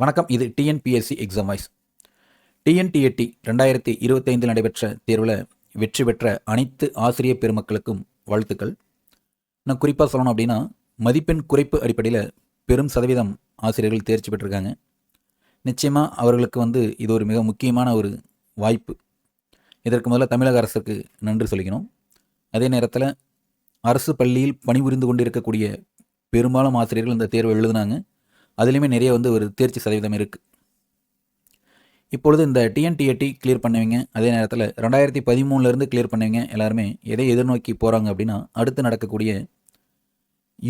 வணக்கம் இது TNPSC exam voice டிஎன்டிஎட்டி ரெண்டாயிரத்தி இருபத்தைந்தில் நடைபெற்ற தேர்வில் வெற்றி பெற்ற அனைத்து ஆசிரியர் பெருமக்களுக்கும் வாழ்த்துக்கள். நான் குறிப்பாக சொல்லணும் அப்படின்னா மதிப்பெண் குறைப்பு அடிப்படையில் பெரும் சதவீதம் ஆசிரியர்கள் தேர்ச்சி பெற்றிருக்காங்க. நிச்சயமாக அவர்களுக்கு வந்து இது ஒரு மிக முக்கியமான ஒரு வாய்ப்பு. இதற்கு முதல்ல தமிழக அரசுக்கு நன்றி சொல்லிக்கணும். அதே நேரத்தில் அரசு பள்ளியில் பணிபுரிந்து கொண்டிருக்கக்கூடிய பெரும்பாலும் ஆசிரியர்கள் இந்த தேர்வை எழுதினாங்க. அதுலேயுமே நிறைய வந்து ஒரு தேர்ச்சி சதவீதம் இருக்குது இப்பொழுது இந்த டிஎன்டிஎட்டி கிளியர் பண்ணவங்க. அதே நேரத்தில் ரெண்டாயிரத்தி பதிமூணுலேருந்து கிளியர் பண்ணவங்க. எல்லாருமே எதை எதிர்நோக்கி போகிறாங்க அப்படின்னா அடுத்து நடக்கக்கூடிய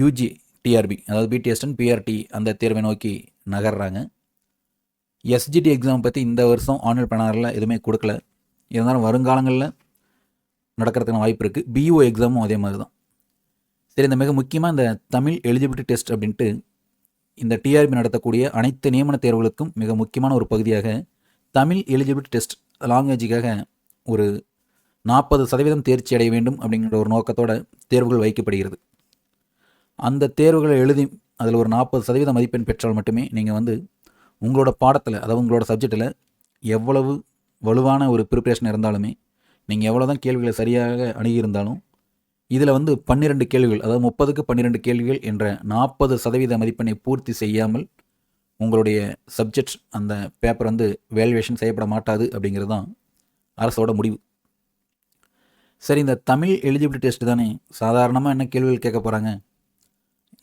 யூஜி டிஆர்பி அதாவது பிடிஎஸ் அண்ட் பிஆர்டி அந்த தேர்வை நோக்கி நகர்றாங்க. எஸ்ஜிடி எக்ஸாம் பற்றி இந்த வருஷம் ஆன்லைன் பண்ணாரில் எதுவுமே கொடுக்கல. இருந்தாலும் வருங்காலங்களில் நடக்கிறதுக்கான வாய்ப்பு இருக்குது பிஓ எக்ஸாமும் அதே மாதிரி தான் சரி இந்த மிக முக்கியமாக இந்த தமிழ் எலிஜிபிலிட்டி டெஸ்ட் அப்படின்ட்டு இந்த டிஆர்பி நடத்தக்கூடிய அனைத்து நியமன தேர்வுகளுக்கும் மிக முக்கியமான ஒரு பகுதியாக தமிழ் எலிஜிபிலிட்டி டெஸ்ட் லாங்குவேஜுக்காக ஒரு நாற்பது சதவீதம் தேர்ச்சி அடைய வேண்டும் அப்படிங்கிற ஒரு நோக்கத்தோட தேர்வுகள் வைக்கப்படுகிறது. அந்த தேர்வுகளை எழுதி அதில் ஒரு நாற்பது சதவீத மதிப்பெண் பெற்றால் மட்டுமே நீங்கள் வந்து உங்களோட பாடத்தில் அதாவது உங்களோட சப்ஜெக்டில் எவ்வளவு வலுவான ஒரு ப்ரிப்ரேஷன் இருந்தாலுமே நீங்கள் எவ்வளோ தான் கேள்விகளை சரியாக அணுகியிருந்தாலும் இதில் வந்து பன்னிரெண்டு கேள்விகள் அதாவது முப்பதுக்கு பன்னிரெண்டு கேள்விகள் என்ற நாற்பது சதவீத மதிப்பெண்ணை பூர்த்தி செய்யாமல் உங்களுடைய சப்ஜெக்ட் அந்த பேப்பர் வந்து வேல்யூவேஷன் செய்யப்பட மாட்டாது அப்படிங்கிறது தான் அரசோட முடிவு. சரி இந்த தமிழ் எலிஜிபிலிட்டி டெஸ்ட் தானே? சாதாரணமாக என்ன கேள்விகள் கேட்க போகிறாங்க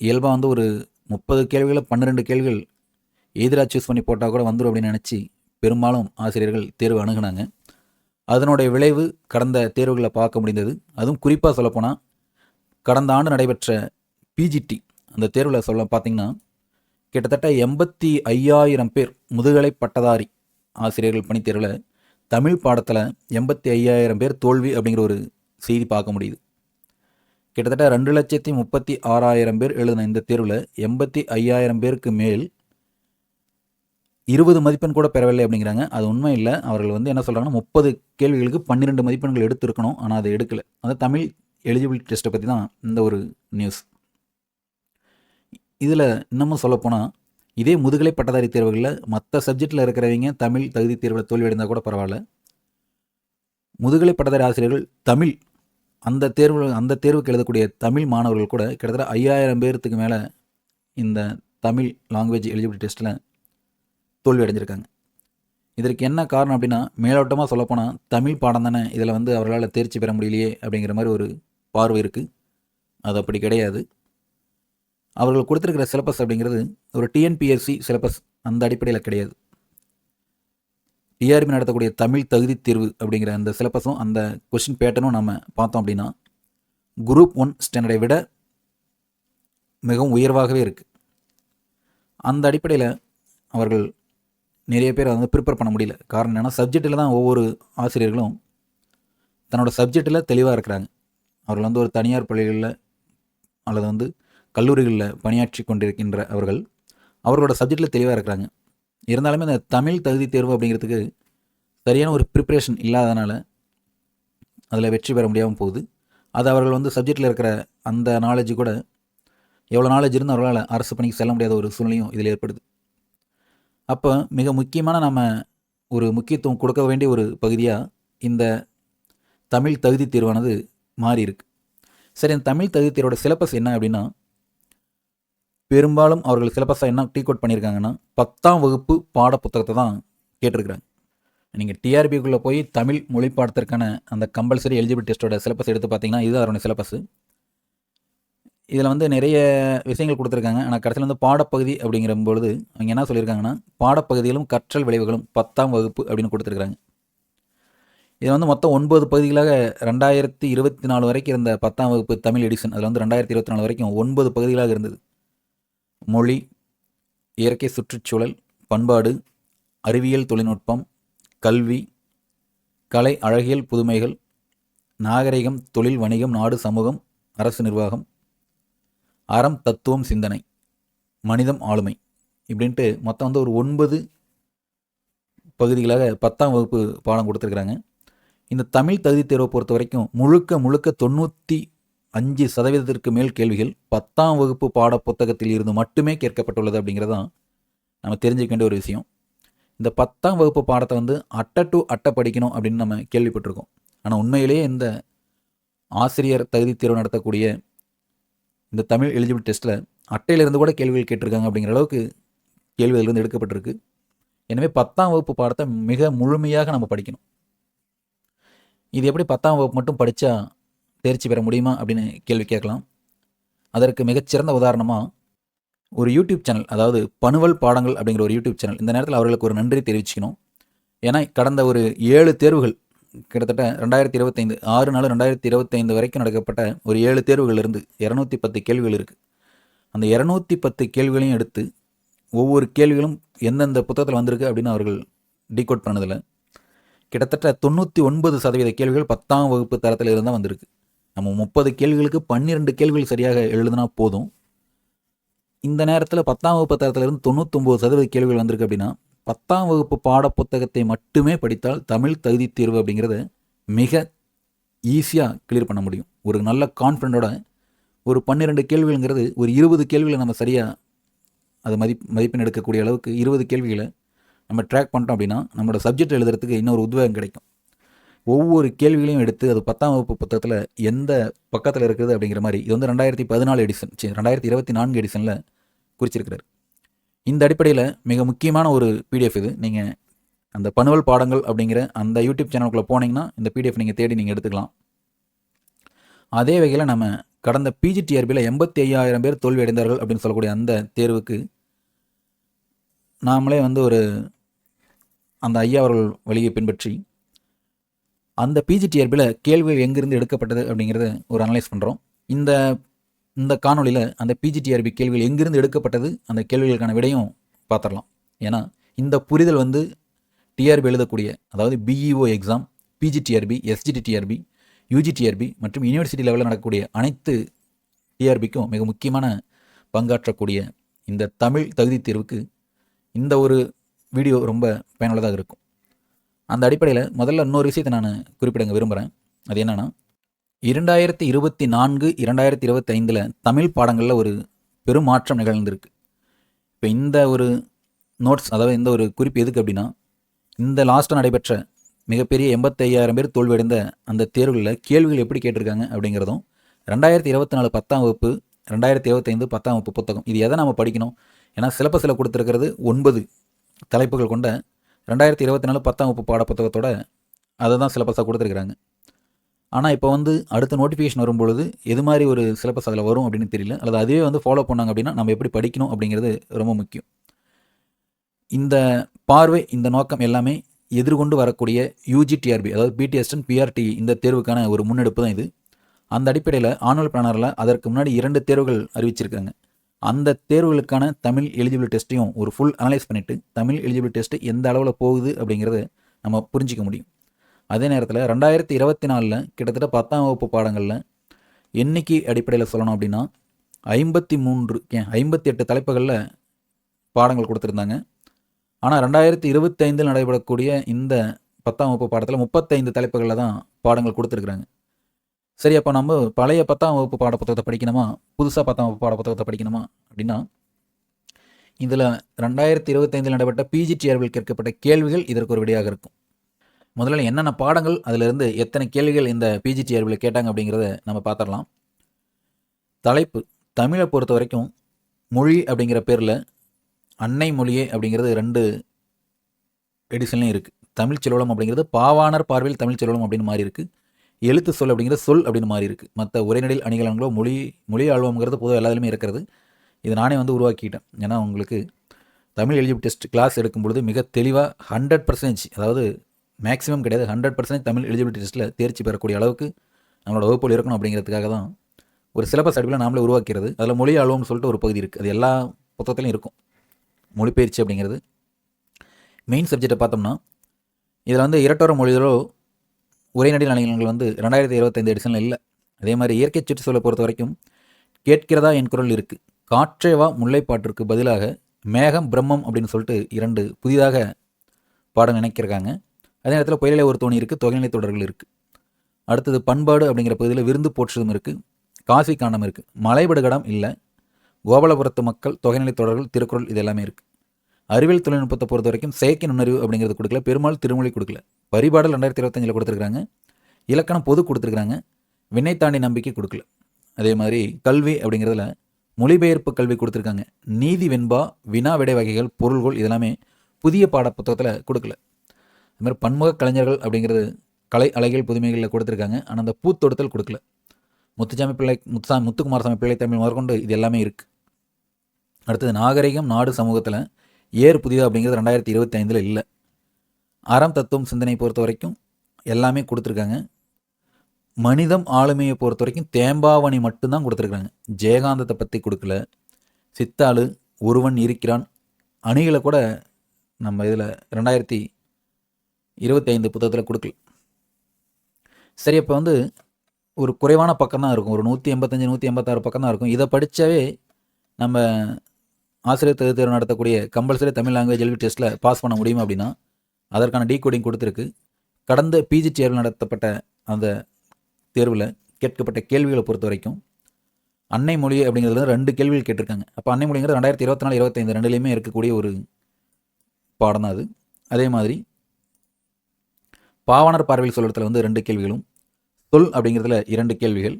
இயல்பாக வந்து ஒரு முப்பது கேள்விகளை பன்னிரெண்டு கேள்விகள் எதிராக சூஸ் பண்ணி போட்டால் கூட வந்துடும் அப்படின்னு நினச்சி பெரும்பாலும் ஆசிரியர்கள் தேர்வு அணுகுனாங்க. அதனுடைய விளைவு கடந்த தேர்வுகளை பார்க்க முடிந்தது. அதுவும் குறிப்பாக சொல்லப்போனால் கடந்த ஆண்டு நடைபெற்ற பிஜிடி அந்த தேர்வில் சொல்ல பார்த்தீங்கன்னா கிட்டத்தட்ட எண்பத்தி ஐயாயிரம் பேர் முதுகலை பட்டதாரி ஆசிரியர்கள் பணித்தேர்வில் தமிழ் பாடத்தில் எண்பத்தி ஐயாயிரம் பேர் தோல்வி அப்படிங்கிற ஒரு செய்தி பார்க்க முடியுது. கிட்டத்தட்ட ரெண்டு லட்சத்தி முப்பத்தி ஆறாயிரம் பேர் எழுதின இந்த தேர்வில் எண்பத்தி ஐயாயிரம் பேருக்கு மேல் இருபது மதிப்பெண் கூட பெறவில்லை அப்படிங்கிறாங்க. அது உண்மை இல்லை. அவர்கள் வந்து என்ன சொல்கிறாங்கன்னா முப்பது கேள்விகளுக்கு பன்னிரெண்டு மதிப்பெண்கள் எடுத்திருக்கணும். ஆனால் அதை எடுக்கலை. அது தமிழ் எலிஜிபிலிட்டி டெஸ்ட்டை பற்றி தான் இந்த ஒரு நியூஸ் இதில் இன்னமும் சொல்லப்போனால் இதே முதுகலை பட்டதாரி தேர்வுகளில் மற்ற சப்ஜெக்டில் இருக்கிறவங்க தமிழ் தகுதி தேர்வில் தோல்வியடைந்தால் கூட பரவாயில்ல. முதுகலை பட்டதாரி ஆசிரியர்கள் தமிழ் அந்த தேர்வு அந்த தேர்வுக்கு எழுதக்கூடிய தமிழ் மாணவர்கள் கூட கிட்டத்தட்ட ஐயாயிரம் பேர்த்துக்கு மேலே இந்த தமிழ் லாங்குவேஜ் எலிஜிபிலிட்டி டெஸ்ட்டில் தோல்வி அடைஞ்சிருக்காங்க இதற்கு என்ன காரணம் அப்படின்னா மேலோட்டமாக சொல்லப்போனால் தமிழ் பாடம் தானே இதில் வந்து அவர்களால் தேர்ச்சி பெற முடியலையே அப்படிங்கிற மாதிரி ஒரு பார்வை இருக்குது அது அப்படி கிடையாது. அவர்கள் கொடுத்துருக்கிற சிலபஸ் அப்படிங்கிறது ஒரு டிஎன்பிஎஸ்சி சிலபஸ் அந்த அடிப்படையில் கிடையாது. டிஆர்பி நடத்தக்கூடிய தமிழ் தகுதி தேர்வு அப்படிங்கிற அந்த சிலபஸும் அந்த கொஷின் பேட்டர்னும் நம்ம பார்த்தோம் அப்படின்னா குரூப் ஒன் ஸ்டாண்டர்டை விட மிகவும் உயர்வாகவே இருக்குது அந்த அடிப்படையில் அவர்கள் நிறைய பேர் வந்து ப்ரிப்பேர் பண்ண முடியல. காரணம் என்னென்னா சப்ஜெக்டில் தான் ஒவ்வொரு ஆசிரியர்களும் தன்னோட சப்ஜெக்டில் தெளிவாக இருக்கிறாங்க. அவர்கள் வந்து ஒரு தனியார் பள்ளிகளில் அல்லது வந்து கல்லூரிகளில் பணியாற்றி கொண்டிருக்கின்ற அவர்கள் அவர்களோட சப்ஜெக்டில் தெளிவாக இருக்கிறாங்க. இருந்தாலுமே இந்த தமிழ் தகுதி தேர்வு அப்படிங்கிறதுக்கு சரியான ஒரு ப்ரிப்ரேஷன் இல்லாதனால அதில் வெற்றி பெற முடியாமல் போகுது. அது அவர்கள் வந்து சப்ஜெக்டில் இருக்கிற அந்த நாலேஜ் கூட எவ்வளோ நாலேஜ் இருந்து அவர்களால் அரசு பணிக்கு செல்ல முடியாத ஒரு சூழ்நிலையும் இதில் ஏற்படுது. அப்போ மிக முக்கியமான நம்ம ஒரு முக்கியத்துவம் கொடுக்க வேண்டிய ஒரு பகுதியாக இந்த தமிழ் தகுதி தேர்வானது மாறி இருக்கு. சரி இந்த தமிழ் தகுதி தேர்வோட சிலபஸ் என்ன அப்படின்னா பெரும்பாலும் அவர்கள் சிலபஸாக என்ன டீ கோட் பண்ணியிருக்காங்கன்னா பத்தாம் வகுப்பு பாட புத்தகத்தை தான் கேட்டிருக்கிறாங்க. நீங்கள் டிஆர்பிக்குள்ளே போய் தமிழ் மொழி பாடத்திற்கான அந்த கம்பல்சரி எலிஜிபிள் டெஸ்ட்டோட சிலபஸ் எடுத்து பார்த்தீங்கன்னா இது அதோட சிலபஸ் இதில் வந்து நிறைய விஷயங்கள் கொடுத்துருக்காங்க. ஆனால் கடைசியில் வந்து பாடப்பகுதி அப்படிங்கிற பொழுது அவங்க என்ன சொல்லியிருக்காங்கன்னா பாடப்பகுதிகளும் கற்றல் விளைவுகளும் பத்தாம் வகுப்பு அப்படின்னு கொடுத்துருக்காங்க. இது வந்து மொத்தம் ஒன்பது பகுதிகளாக ரெண்டாயிரத்தி இருபத்தி நாலு வரைக்கும் இருந்த பத்தாம் வகுப்பு தமிழ் எடிஷன் அதில் வந்து ரெண்டாயிரத்தி இருபத்தி நாலு வரைக்கும் ஒன்பது பகுதிகளாக இருந்தது. மொழி இயற்கை சுற்றுச்சூழல் பண்பாடு அறிவியல் தொழில்நுட்பம் கல்வி கலை அழகியல் புதுமைகள் நாகரிகம் தொழில் வணிகம் நாடு சமூகம் அரசு நிர்வாகம் அறம் தத்துவம் சிந்தனை. மனிதம் ஆளுமை. இப்படின்ட்டு மொத்தம் வந்து ஒரு ஒன்பது பகுதிகளாக பத்தாம் வகுப்பு பாடம் கொடுத்துருக்குறாங்க. இந்த தமிழ் தகுதி தேர்வை பொறுத்த வரைக்கும் முழுக்க முழுக்க தொண்ணூற்றி அஞ்சு சதவீதத்திற்கு மேல் கேள்விகள் பத்தாம் வகுப்பு பாட புத்தகத்தில் இருந்து மட்டுமே கேட்கப்பட்டுள்ளது அப்படிங்கிறது தான் நம்ம தெரிஞ்சுக்க வேண்டிய ஒரு விஷயம். இந்த பத்தாம் வகுப்பு பாடத்தை வந்து அட்டை டு அட்டை படிக்கணும் அப்படின்னு நம்ம கேள்விப்பட்டிருக்கோம். ஆனால் உண்மையிலேயே இந்த ஆசிரியர் தகுதி தேர்வு நடத்தக்கூடிய இந்த தமிழ் எலிஜிபிள் டெஸ்ட்டில் அட்டையிலிருந்து கூட கேள்விகள் கேட்டிருக்காங்க அப்படிங்கிற அளவுக்கு கேள்விகளிலிருந்து எடுக்கப்பட்டிருக்கு. எனவே பத்தாம் வகுப்பு பாடத்தை மிக முழுமையாக நம்ம படிக்கணும். இது எப்படி பத்தாம் வகுப்பு மட்டும் படித்தா தேர்ச்சி பெற முடியுமா அப்படின்னு கேள்வி கேட்கலாம். அதற்கு மிகச்சிறந்த உதாரணமாக ஒரு யூடியூப் சேனல் அதாவது பணுவல் பாடங்கள் அப்படிங்கிற ஒரு யூடியூப் சேனல் இந்த நேரத்தில் அவர்களுக்கு ஒரு நன்றி தெரிவிச்சுக்கணும். ஏன்னா கடந்த ஒரு ஏழு தேர்வுகள் கிட்டத்தட்ட ரெண்டாயிரத்தி இருபத்தைந்து ஆறு நாலு ரெண்டாயிரத்தி இருபத்தைந்து வரைக்கும் நடக்கப்பட்ட ஒரு ஏழு தேர்வுகள் இருந்து இரநூத்தி பத்து கேள்விகள் இருக்குது அந்த இரநூத்தி பத்து கேள்விகளையும் எடுத்து ஒவ்வொரு கேள்விகளும் எந்தெந்த புத்தகத்தில் வந்திருக்கு அப்படின்னு அவர்கள் டீகோட் பண்ணதில்லை கிட்டத்தட்ட தொண்ணூற்றி ஒன்பது சதவீத கேள்விகள் பத்தாம் வகுப்பு தரத்தில் இருந்தால் வந்திருக்கு. நம்ம முப்பது கேள்விகளுக்கு பன்னிரெண்டு கேள்விகள் சரியாக எழுதுனா போதும். இந்த நேரத்தில் பத்தாம் வகுப்பு தரத்திலிருந்து தொண்ணூத்தொம்பது சதவீத கேள்விகள் வந்திருக்கு அப்படின்னா பத்தாம் வகுப்பு பாட புத்தகத்தை மட்டுமே படித்தால் தமிழ் தகுதி தேர்வு அப்படிங்கிறத மிக ஈஸியாக கிளியர் பண்ண முடியும். ஒரு நல்ல கான்ஃபிடண்ட்டோட ஒரு பன்னிரெண்டு கேள்விகள்ங்கிறது ஒரு இருபது கேள்விகளை நம்ம சரியாக அது மதி மதிப்பெண் எடுக்கக்கூடிய அளவுக்கு இருபது கேள்விகளை நம்ம ட்ராக் பண்ணிட்டோம் அப்படின்னா நம்மளோட சப்ஜெக்ட் எழுதுறதுக்கு இன்னொரு உத்வேகம் கிடைக்கும். ஒவ்வொரு கேள்விகளையும் எடுத்து அது பத்தாம் வகுப்பு புத்தகத்தில் எந்த பக்கத்தில் இருக்குது அப்படிங்கிற மாதிரி இது வந்து ரெண்டாயிரத்தி பதினாலு எடிசன் சரி ரெண்டாயிரத்தி இருபத்தி நான்கு எடிசனில் குறிச்சிருக்கிறார். இந்த அடிப்படையில் மிக முக்கியமான ஒரு பிடிஎஃப் இது. நீங்கள் அந்த பணுவல் பாடங்கள் அப்படிங்கிற அந்த யூடியூப் சேனலுக்குள்ளே போனீங்கன்னா இந்த பிடிஎஃப் நீங்கள் தேடி நீங்கள் எடுத்துக்கலாம். அதே வகையில் நம்ம கடந்த பிஜிடிஆர்பியில் எண்பத்தி ஐயாயிரம் பேர் தோல்வி அடைந்தார்கள் அப்படின்னு சொல்லக்கூடிய அந்த தேர்வுக்கு நாமளே வந்து ஒரு அந்த ஐயா அவர்கள் வழியை பின்பற்றி அந்த பிஜிடிஆர்பியில் கேள்விகள் எங்கிருந்து எடுக்கப்பட்டது அப்படிங்கிறத ஒரு அனலைஸ் பண்ணுறோம் இந்த இந்த காணொலியில் அந்த பிஜிடிஆர்பி கேள்விகள் எங்கிருந்து எடுக்கப்பட்டது அந்த கேள்விகளுக்கான விடையும் பார்த்துடலாம். ஏன்னா இந்த புரிதல் வந்து டிஆர்பி எழுதக்கூடிய அதாவது BEO exam PG TRB SGT TRB UG TRB மற்றும் யூனிவர்சிட்டி லெவலில் நடக்கக்கூடிய அனைத்து டிஆர்பிக்கும் மிக முக்கியமான பங்காற்றக்கூடிய இந்த தமிழ் தகுதி தேர்வுக்கு இந்த ஒரு வீடியோ ரொம்ப பயனுள்ளதாக இருக்கும். அந்த அடிப்படையில் முதல்ல இன்னொரு விஷயத்தை நான் குறிப்பிடங்க விரும்புகிறேன் அது என்னென்னா இரண்டாயிரத்தி இருபத்தி நான்கு இரண்டாயிரத்தி இருபத்தி ஐந்தில் தமிழ் பாடங்களில் ஒரு பெரும் மாற்றம் நிகழ்ந்திருக்கு. இப்போ இந்த ஒரு நோட்ஸ் அதாவது இந்த ஒரு குறிப்பு எதுக்கு அப்படின்னா இந்த லாஸ்ட்டாக நடைபெற்ற மிகப்பெரிய எண்பத்தையாயிரம் பேர் தோல்வியடைந்த அந்த தேர்வுகளில் கேள்விகள் எப்படி கேட்டிருக்காங்க அப்படிங்கிறதும் ரெண்டாயிரத்தி இருபத்தி நாலு பத்தாம் வகுப்பு ரெண்டாயிரத்தி இருபத்தைந்து பத்தாம் வகுப்பு புத்தகம் இது எதை நம்ம படிக்கணும்? ஏன்னா சிலப்பஸில் கொடுத்துருக்கிறது ஒன்பது தலைப்புகள் கொண்ட ரெண்டாயிரத்தி இருபத்தி நாலு பத்தாம் வகுப்பு பாட புத்தகத்தோட அதை தான் சிலபஸாக கொடுத்துருக்குறாங்க. ஆனால் இப்போ வந்து அடுத்த நோட்டிஃபிகேஷன் வரும்பொழுது எது மாதிரி ஒரு சிலபஸ் அதில் வரும் அப்படின்னு தெரியல. அல்லது அதுவே வந்து ஃபாலோ பண்ணாங்க அப்படின்னா நம்ம எப்படி படிக்கணும் அப்படிங்கிறது ரொம்ப முக்கியம். இந்த பார்வை இந்த நோக்கம் எல்லாமே எதிர்கொண்டு வரக்கூடிய யூஜிடிஆர்பி அதாவது பிடிஎஸ்டன் அண்ட் பிஆர்டி இந்த தேர்வுக்கான ஒரு முன்னெடுப்பு தான் இது. அந்த அடிப்படையில் ஆனுவல் பிளானரில் அதற்கு முன்னாடி இரண்டு தேர்வுகள் அறிவிச்சிருக்காங்க. அந்த தேர்வுகளுக்கான தமிழ் எலிஜிபிள் டெஸ்ட்டையும் ஒரு ஃபுல் அனலைஸ் பண்ணிவிட்டு தமிழ் எலிஜிபிள் டெஸ்ட்டு எந்த அளவில் போகுது அப்படிங்கிறத நம்ம புரிஞ்சிக்க முடியும். அதே நேரத்தில் ரெண்டாயிரத்தி இருபத்தி நாலில் கிட்டத்தட்ட பத்தாம் வகுப்பு பாடங்களில் எண்ணிக்கை அடிப்படையில் சொல்லணும் அப்படின்னா ஐம்பத்தி மூன்று ஏன் ஐம்பத்தி எட்டு தலைப்புகளில் பாடங்கள் கொடுத்துருந்தாங்க. ஆனால் ரெண்டாயிரத்தி இருபத்தைந்தில் நடைபெறக்கூடிய இந்த பத்தாம் வகுப்பு பாடத்தில் முப்பத்தைந்து தலைப்புகளில் தான் பாடங்கள் கொடுத்துருக்குறாங்க. சரி அப்போ நம்ம பழைய பத்தாம் வகுப்பு பாட புத்தகத்தை படிக்கணுமா? புதுசாக பத்தாம் வகுப்பு பாட புத்தகத்தை படிக்கணுமா? அப்படின்னா இதில் ரெண்டாயிரத்தி இருபத்தைந்தில் நடைபெற்ற பிஜிடிஆர்வில் கேட்கப்பட்ட கேள்விகள் இதற்கு ஒரு விடையாக இருக்கும். முதல்ல என்னென்ன பாடங்கள் அதிலிருந்து எத்தனை கேள்விகள் இந்த பிஜிடி பிஜிடிஆர்வில் கேட்டாங்க அப்படிங்கிறத நம்ம பார்த்துடலாம். தலைப்பு தமிழை பொறுத்த வரைக்கும் மொழி அப்படிங்கிற பேரில் அன்னை மொழியே அப்படிங்கிறது ரெண்டு எடிஷன்லையும் இருக்குது தமிழ் செல்வலம் அப்படிங்கிறது பாவாணர் பார்வையில் தமிழ் செல்வலம் அப்படின்னு மாறி இருக்குது எழுத்து சொல் அப்படிங்கிறது சொல் அப்படின்னு மாறி இருக்குது மற்ற உரைநடையில் அணிகலன்களோ மொழி மொழி ஆழ்வம்ங்கிறது பொதுவாக எல்லாத்துலேயுமே இருக்கிறது. இது நானே வந்து உருவாக்கிட்டேன். ஏன்னா உங்களுக்கு தமிழ் எலிஜிபிள் டெஸ்ட் கிளாஸ் எடுக்கும் பொழுது மிக தெளிவாக ஹண்ட்ரட் பர்சன்டேஜ் அதாவது மேக்ஸிமம் கிடையாது. ஹண்ட்ரட் பர்சன்டேஜ் தமிழ் எலிஜிபிலிட்டி டெஸ்ட்டில் தேர்ச்சி பெறக்கூடிய அளவுக்கு நம்மளோட வகுப்புகள் இருக்கணும் அப்படிங்கிறதுக்காக தான் ஒரு சிலபஸ் அடிப்பில் நாமளே உருவாக்கிறது. அதில் மொழி ஆழ்வம்னு சொல்லிட்டு ஒரு பகுதி இருக்குது அது எல்லா புத்தகத்துலையும் இருக்கும். மொழிபெயர்ச்சி அப்படிங்கிறது. மெயின் சப்ஜெக்டை பார்த்தோம்னா இதில் வந்து இரட்டோர மொழிகளோ உரைநடை நாணயங்கள் வந்து ரெண்டாயிரத்தி இருபத்தைந்து எடிஷனில் இல்லை. அதே மாதிரி இயற்கை சுற்றுச்சூழலை பொறுத்த வரைக்கும் கேட்கிறதா என் குரல் இருக்குது காற்றேவா முல்லைப்பாட்டிற்கு பதிலாக மேகம் பிரம்மம் அப்படின்னு சொல்லிட்டு இரண்டு புதிதாக பாடம் நினைக்கிறாங்க. அதே நேரத்தில் புயலே ஒரு தோணி இருக்குது தொகைநிலை தொடர்கள் இருக்குது அடுத்தது பண்பாடு அப்படிங்கிற பகுதியில் விருந்து போற்றதும் இருக்குது காசி காணம் இருக்குது மலைபடுகடம் இல்லை கோபாலபுரத்து மக்கள் தொகைநிலை தொடர்கள் திருக்குறள் இது எல்லாமே இருக்குது அறிவியல் தொழில்நுட்பத்தை பொறுத்த வரைக்கும் செயற்கை நுண்ணறிவு அப்படிங்கிறது கொடுக்கல பெருமாள் திருமொழி கொடுக்கல. பரிபாடல் ரெண்டாயிரத்தி இருபத்தஞ்சில் கொடுத்துருக்காங்க இலக்கணம் பொது கொடுத்துருக்குறாங்க. விண்ணைத்தாண்டி நம்பிக்கை கொடுக்கல. அதே மாதிரி கல்வி அப்படிங்கிறதுல மொழிபெயர்ப்பு கல்வி கொடுத்துருக்காங்க. நீதி வெண்பா வினா விடை வகைகள் பொருள்கள் இதெல்லாமே புதிய பாட புத்தகத்தில் கொடுக்கல. இது மாதிரி பன்முக கலைஞர்கள் அப்படிங்கிறது கலை அலைகள் புதுமைகளில் கொடுத்துருக்காங்க. ஆனால் அந்த பூத்தொடுத்தல் கொடுக்கல. முத்துசாமி பிள்ளை முத்துசாமி முத்துக்குமாரசாமி பிள்ளை தமிழ் முதற்கொண்டு இது எல்லாமே இருக்குது அடுத்தது நாகரிகம் நாடு சமூகத்தில் ஏர் புதிதா அப்படிங்கிறது ரெண்டாயிரத்தி இருபத்தி ஐந்தில் இல்லை. அறம் தத்துவம் சிந்தனை பொறுத்த வரைக்கும் எல்லாமே கொடுத்துருக்காங்க. மனிதம் ஆளுமையை பொறுத்த வரைக்கும் தேம்பாவணி மட்டும்தான் கொடுத்துருக்காங்க. ஜெயகாந்தத்தை பற்றி கொடுக்கல. சித்தாளு ஒருவன் இருக்கிறான். அணிகளை கூட நம்ம இதில் ரெண்டாயிரத்தி இருபத்தி ஐந்து புத்தகத்தில் கொடுக்கல. சரி இப்போ வந்து ஒரு குறைவான பக்கம் தான் இருக்கும். ஒரு நூற்றி எண்பத்தஞ்சு நூற்றி எண்பத்தாறு பக்கம் தான் இருக்கும். இதை படித்தாவே நம்ம ஆசிரியர் தகுதி தேர்வு நடத்தக்கூடிய கம்பல்சரி தமிழ் லாங்குவேஜ் எல்வி டெஸ்ட்டில் பாஸ் பண்ண முடியுமா அப்படின்னா அதற்கான டீ கோடிங் கொடுத்துருக்கு. கடந்த பிஜி தேர்வு நடத்தப்பட்ட அந்த தேர்வில் கேட்கப்பட்ட கேள்விகளை பொறுத்த வரைக்கும் அன்னை மொழி அப்படிங்கிறது ரெண்டு கேள்விகள் கேட்டிருக்காங்க. அப்போ அன்னை மொழிங்கிறது ரெண்டாயிரத்தி இருபத்தி நாலு இருபத்தைந்து ரெண்டுலேயுமே இருக்கக்கூடிய ஒரு பாடம் தான் அது. அதே மாதிரி பாவாணர் பார்வையில் சொல்கிறதுல வந்து ரெண்டு கேள்விகளும். சொல் அப்படிங்கிறதுல இரண்டு கேள்விகள்.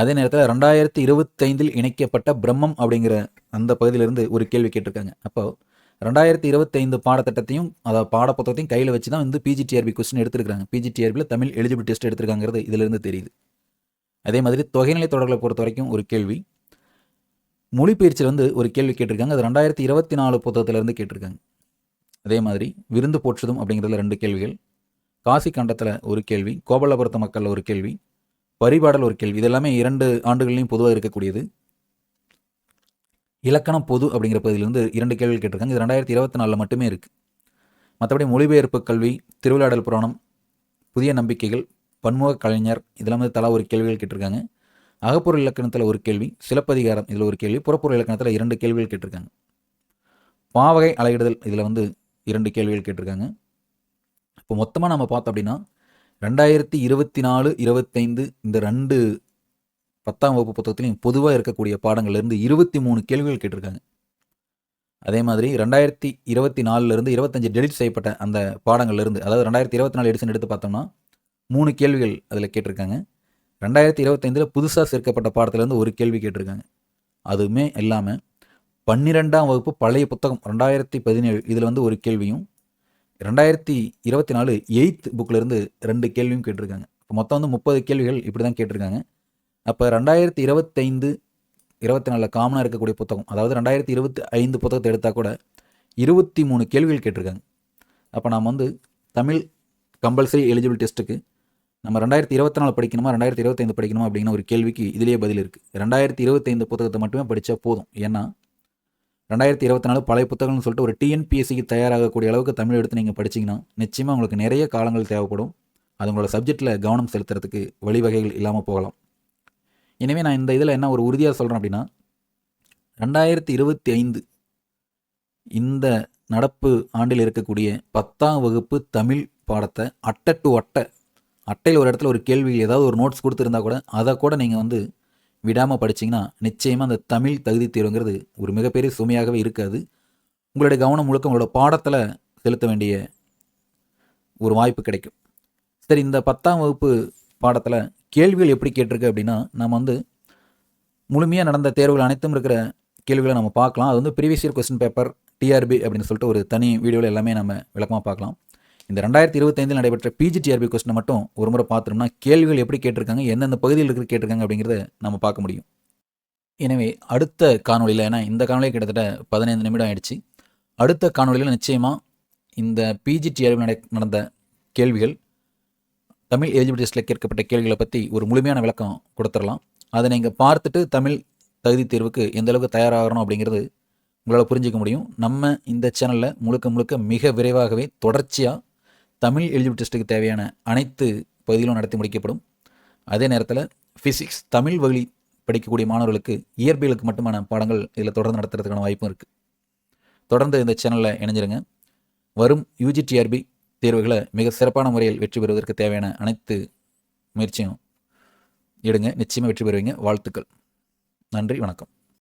அதே நேரத்தில் ரெண்டாயிரத்தி இருபத்தைந்தில் இணைக்கப்பட்ட பிரம்மம் அப்படிங்கிற அந்த பகுதியிலிருந்து ஒரு கேள்வி கேட்டிருக்காங்க. அப்போ ரெண்டாயிரத்தி இருபத்தைந்து பாடத்திட்டத்தையும் அதாவது பாடப்புத்தகத்தையும் கையில் வச்சு தான் வந்து பிஜிடிஆர்பி கொஸ்டின் எடுத்திருக்காங்க பிஜிடிஆர்பியில் தமிழ் எலிஜிபிள் டெஸ்ட் எடுத்திருக்காங்கிறது இதிலிருந்து தெரியுது. அதே மாதிரி தொகைநிலை தொடர்களை பொறுத்த வரைக்கும் ஒரு கேள்வி. மொழிபெயர்ச்சியில் வந்து ஒரு கேள்வி கேட்டிருக்காங்க. அது ரெண்டாயிரத்தி இருபத்தி நாலு புத்தகத்திலேருந்து கேட்டிருக்காங்க. அதே மாதிரி விருந்து போற்றுதும் அப்படிங்கிறதுல ரெண்டு கேள்விகள். காசி கண்டத்தில் ஒரு கேள்வி கோபல்லபுரத்து மக்களில் ஒரு கேள்வி பரிபாடல் ஒரு கேள்வி. இது எல்லாமே இரண்டு ஆண்டுகள்லையும் பொதுவாக இருக்கக்கூடியது. இலக்கணம் பொது அப்படிங்கிற பகுதியிலிருந்து இரண்டு கேள்விகள் கேட்டிருக்காங்க. இது ரெண்டாயிரத்தி இருபத்தி நாலில் மட்டுமே இருக்குது மற்றபடி மொழிபெயர்ப்பு கல்வி திருவிழாடல் புராணம் புதிய நம்பிக்கைகள் பன்முக கலைஞர் இதெல்லாம் வந்து தலா ஒரு கேள்விகள் கேட்டிருக்காங்க. அகப்பொருள் இலக்கணத்தில் ஒரு கேள்வி சிலப்பதிகாரம் இதில் ஒரு கேள்வி புறப்பொருள் இலக்கணத்தில் இரண்டு கேள்விகள் கேட்டிருக்காங்க. பாவகை அலையிடுதல் இதில் வந்து இரண்டு கேள்விகள் கேட்டிருக்காங்க. இப்போ மொத்தமாக நம்ம பார்த்தோம் அப்படின்னா ரெண்டாயிரத்தி இருபத்தி நாலு இருபத்தைந்து இந்த ரெண்டு பத்தாம் வகுப்பு புத்தகத்துலையும் பொதுவாக இருக்கக்கூடிய பாடங்கள்லேருந்து இருபத்தி மூணு கேள்விகள் கேட்டிருக்காங்க. அதே மாதிரி ரெண்டாயிரத்தி இருபத்தி நாலுலேருந்து இருபத்தஞ்சு டெலிட் செய்யப்பட்ட அந்த பாடங்கள்லேருந்து அதாவது ரெண்டாயிரத்தி இருபத்தி நாலு எடிஷன் எடுத்து பார்த்தோம்னா மூணு கேள்விகள் அதில் கேட்டிருக்காங்க. ரெண்டாயிரத்தி இருபத்தைந்தில் புதுசாக சேர்க்கப்பட்ட பாடத்துலேருந்து ஒரு கேள்வி கேட்டிருக்காங்க. அதுவுமே இல்லாமல் பன்னிரெண்டாம் வகுப்பு பழைய புத்தகம் ரெண்டாயிரத்தி பதினேழு இதில் வந்து ஒரு கேள்வியும் ரெண்டாயிரத்தி இருபத்தி நாலு எயித் புக்கிலேருந்து ரெண்டு கேள்வியும் கேட்டிருக்காங்க. இப்போ மொத்தம் வந்து முப்பது கேள்விகள் இப்படி தான் கேட்டிருக்காங்க. அப்போ ரெண்டாயிரத்தி இருபத்தைந்து இருபத்தி நாலில் காமனாக இருக்கக்கூடிய புத்தகம் அதாவது ரெண்டாயிரத்தி இருபத்தி ஐந்து புத்தகத்தை எடுத்தால் கூட இருபத்தி மூணு கேள்விகள் கேட்டிருக்காங்க. அப்போ நாம் வந்து தமிழ் கம்பல்சரி எலிஜிபிள் டெஸ்ட்டுக்கு நம்ம ரெண்டாயிரத்தி இருபத்தி நாலு படிக்கணுமா ரெண்டாயிரத்தி இருபத்தைந்து படிக்கணுமா அப்படிங்கிற ஒரு கேள்விக்கு இதிலேயே பதில் இருக்குது ரெண்டாயிரத்தி இருபத்தைந்து புத்தகத்தை மட்டுமே படித்தா போதும். ஏன்னா ரெண்டாயிரத்தி இருபத்தி நாலு பழைய புத்தகம்னு சொல்லிட்டு ஒரு டிஎன்பிஎஸ்சிக்கு தயாராகக்கூடிய அளவுக்கு தமிழ் எடுத்து நீங்கள் படிச்சிங்கன்னா நிச்சயமாக உங்களுக்கு நிறைய காலங்கள் தேவைப்படும். அது உங்களோட சப்ஜெக்டில் கவனம் செலுத்துறதுக்கு வழிவகைகள் இல்லாமல் போகலாம். எனவே நான் இந்த இதில் என்ன ஒரு உறுதியாக சொல்கிறேன் அப்படின்னா ரெண்டாயிரத்தி இருபத்தி ஐந்து இந்த நடப்பு ஆண்டில் இருக்கக்கூடிய பத்தாம் வகுப்பு தமிழ் பாடத்தை அட்டை டு அட்டை அட்டையில் ஒரு இடத்துல ஒரு கேள்வி ஏதாவது ஒரு நோட்ஸ் கொடுத்துருந்தா கூட அதை கூட நீங்கள் வந்து விடாமல் படிச்சிங்கன்னா நிச்சயமாக அந்த தமிழ் தகுதி தேர்வுங்கிறது ஒரு மிகப்பெரிய சுமையாகவே இருக்காது. உங்களுடைய கவனம் முழுக்க உங்களோட பாடத்தில் செலுத்த வேண்டிய ஒரு வாய்ப்பு கிடைக்கும். சரி இந்த பத்தாம் வகுப்பு பாடத்தில் கேள்விகள் எப்படி கேட்டிருக்கு அப்படின்னா நம்ம வந்து முழுமையாக நடந்த தேர்வுகள் அனைத்தும் இருக்கிற கேள்விகளை நம்ம பார்க்கலாம். அது வந்து previous year question paper TRB அப்படின்னு சொல்லிட்டு ஒரு தனி வீடியோவில் எல்லாமே நம்ம விளக்கமாக பார்க்கலாம். இந்த ரெண்டாயிரத்தி இருபத்தைந்தில் நடைபெற்ற பிஜிடிஆர்பி கொஸ்டினை மட்டும் ஒரு முறை பார்த்தோம்னா கேள்விகள் எப்படி கேட்டிருக்காங்க எந்தெந்த பகுதியில் இருக்கிற கேட்டிருக்காங்க அப்படிங்கிறத நம்ம பார்க்க முடியும். எனவே அடுத்த காணொலியில் ஏன்னா இந்த காணொலி கிட்டத்தட்ட பதினைந்து நிமிடம் ஆயிடுச்சு. அடுத்த காணொலியில் நிச்சயமாக இந்த பிஜிடிஆர்பி நட நடந்த கேள்விகள் தமிழ் எலிஜிபிள் டெஸ்ட்டில் கேட்கப்பட்ட கேள்விகளை பற்றி ஒரு முழுமையான விளக்கம் கொடுத்துடலாம். அதை நீங்கள் பார்த்துட்டு தமிழ் தகுதி தேர்வுக்கு எந்த அளவுக்கு தயாராகணும் அப்படிங்கிறது உங்களால் புரிஞ்சிக்க முடியும். நம்ம இந்த சேனலில் முழுக்க முழுக்க மிக விரைவாகவே தொடர்ச்சியாக தமிழ் எலிஜிபிள் டெஸ்ட்டுக்கு தேவையான அனைத்து பகுதிகளும் நடத்தி முடிக்கப்படும். அதே நேரத்தில் ஃபிசிக்ஸ் தமிழ் வழி படிக்கக்கூடிய மாணவர்களுக்கு இயற்பியலுக்கு மட்டுமான பாடங்கள் இதில் தொடர்ந்து நடத்துறதுக்கான வாய்ப்பும் இருக்குது தொடர்ந்து இந்த சேனலில் இணைஞ்சிருங்க. வரும் யூஜிடிஆர்பி தேர்வுகளை மிக சிறப்பான முறையில் வெற்றி பெறுவதற்கு தேவையான அனைத்து முயற்சியும் எடுங்க. நிச்சயமாக வெற்றி பெறுவீங்க. வாழ்த்துக்கள். நன்றி. வணக்கம்.